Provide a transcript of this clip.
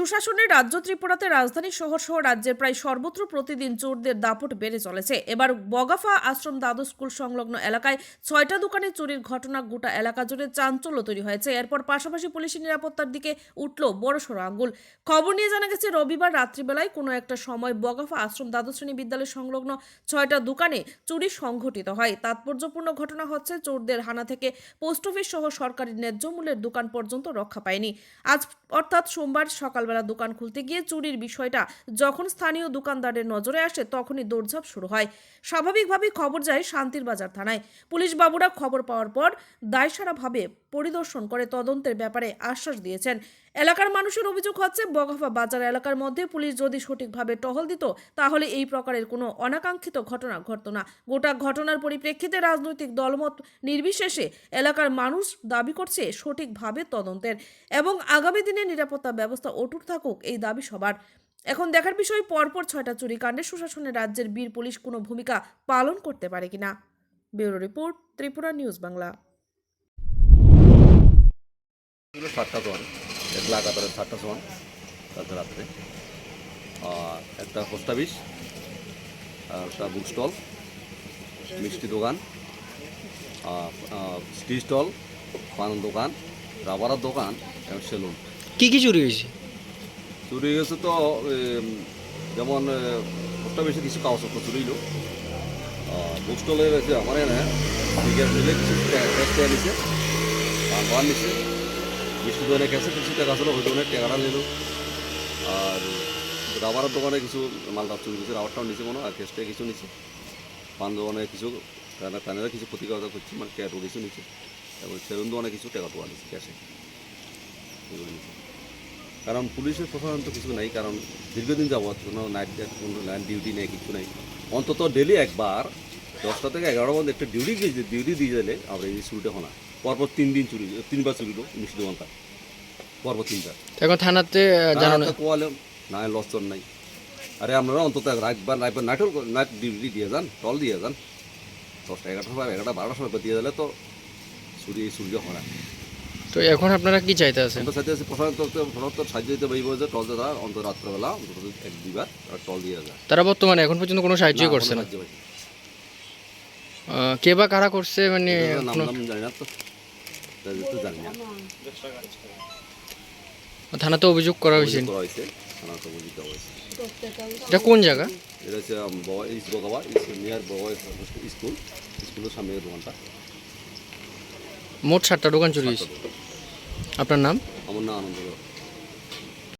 সুশাসনের রাজ্য ত্রিপুরাতে রাজধানী শহর সহ রাজ্যের প্রায় সর্বত্র প্রতিদিন চোরদের দাপট বেড়ে চলেছে। এবার বগাফা আশ্রম দ্বাদশ স্কুল সংলগ্ন এলাকায় ছয়টা দোকানে চুরির ঘটনা গোটা এলাকা জুড়ে চাঞ্চল্য তৈরি হয়েছে। এরপর পাশাপাশি পুলিশের নিরাপত্তার দিকে উঠল বড়সড় আঙ্গুল। খবর নিয়ে জানা গেছে, রবিবার রাত্রিবেলায় কোনো একটা সময় বগাফা আশ্রম দ্বাদশ শ্রেণি বিদ্যালয় সংলগ্ন ছয়টা দোকানে চুরি সংঘটিত হয়। তাৎপর্যপূর্ণ ঘটনা হচ্ছে, চোরদের হানা থেকে পোস্ট অফিস সহ সরকারি ন্যায্য মূল্যের দোকান পর্যন্ত রক্ষা পায়নি। আজ অর্থাৎ সোমবার সকালবেলা দোকান খুলতে গিয়ে চুরির বিষয়টা যখন স্থানীয় দোকানদারের নজরে আসে, তখনই দৌড়ঝাঁপ শুরু হয়। স্বাভাবিকভাবেই খবর যায় শান্তির বাজার থানায়। পুলিশ বাবুরা খবর পাওয়ার পর দায়সারাভাবে পরিদর্শন করে তদন্তের ব্যাপারে আশ্বাস দিয়েছেন। এলাকার মানুষের অভিযোগ হচ্ছে বগাফা বাজার এলাকার মধ্যে পুলিশ যদি সঠিকভাবে টহল দিত, তাহলে এই প্রকারের কোনো অনাকাঙ্ক্ষিত ঘটনা ঘটত না। গোটা ঘটনার পরিপ্রেক্ষিতে রাজনৈতিক দলমত নির্বিশেষে এলাকার মানুষ দাবি করছে সঠিকভাবে তদন্তের এবং আগামী দিনে নিরাপত্তা ব্যবস্থা অটুট থাকুক এই দাবি সবার। এখন দেখার বিষয়, পরপর ছয়টা চুরিকাণ্ডে সুশাসনের রাজ্যের বীর পুলিশ কোনো ভূমিকা পালন করতে পারে কিনা? Bureau report, Tripura news Bangla. এক লাগাতার সাতটা সমান কালকে রাত্রে। আর একটা পোস্ট অফিস আর একটা বুক স্টল মিষ্টি দোকান স্টি স্টল পান দোকান রাবারের দোকান এবং সেলুন। কি কি চুরি হয়েছে? চুরি গেছে তো যেমন পোস্ট অফিসে কিছু কাগজপত্র চুরি হলো। বুক স্টলে রয়েছে আমার মিলে কিছু নিছে পান নিছে। মিষ্টি দোকানে ক্যাশে কিছু টাকা ছিল ওই দোকানে টাকাটা নিল। আর রাবারের দোকানে কিছু মালটা চুরি করছে রাবারটাও নিচে মনে হয়, আর ক্যাশটা কিছু নিচে পান দোকানে কিছু কানেরা কিছু ক্ষতিকরতা করছে মানে ক্যাটও কিছু নিচে এবং সেলুন দোকানে কিছু টাকা তোলা নিচ্ছে ক্যাশে। কারণ পুলিশের প্রধানত কিছু নাই কারণ দীর্ঘদিন যাবৎ কোনো নাইট কোনো নাইট ডিউটি নেই কিছু নেই। অন্তত ডেলি একবার দশটা থেকে এগারোটা মধ্যে একটা ডিউটি ডিউটি দিয়ে দিলে আমরা এই চুরিটা হনা। পরপর তিন দিন চুরি তিনবার চুরি হলো মিষ্টি দোকানটা পরপর তিনবার। এখন থানাতে জানানো না কোয়ালে না লস্টন নাই। আরে আপনারা অন্তত রাতবার রাতবার নাইটল নাইট ডিউটি দিয়ে যান টল দিয়ে যান। দশটা এগারোটা সময় এগারোটা বারোটার সময় দিয়ে দিলে তো চুরি চুরি হয় না। তো এখন আপনারা কি চাইতে আছেন? অন্তর সাথে আছে প্রশাসন প্রশাসন সাহায্য দিতে পারিব যে টল দিয়ে তারা অন্তর রাত্রেবেলা অন্তত এক দুইবার তারা টল দিয়ে যায় তারা বর্তমানে এখন পর্যন্ত কোনো সাহায্যই করছে না? কে বা কারা করছে মানে নাম জানি না তো। তো জানি না। থানাতে অভিযোগ করা হয়েছে? করা হয়েছে অভিযোগ দেওয়া হয়েছে। এটা কোন জায়গা? এটা হচ্ছে ইস্ট বগাবা নিয়ার বাবা স্কুল স্কুলের সামনে দোকানটা। মোট সাতটা দোকান চুরি হয়েছে। আপনার নাম? আমার নাম আনন্দ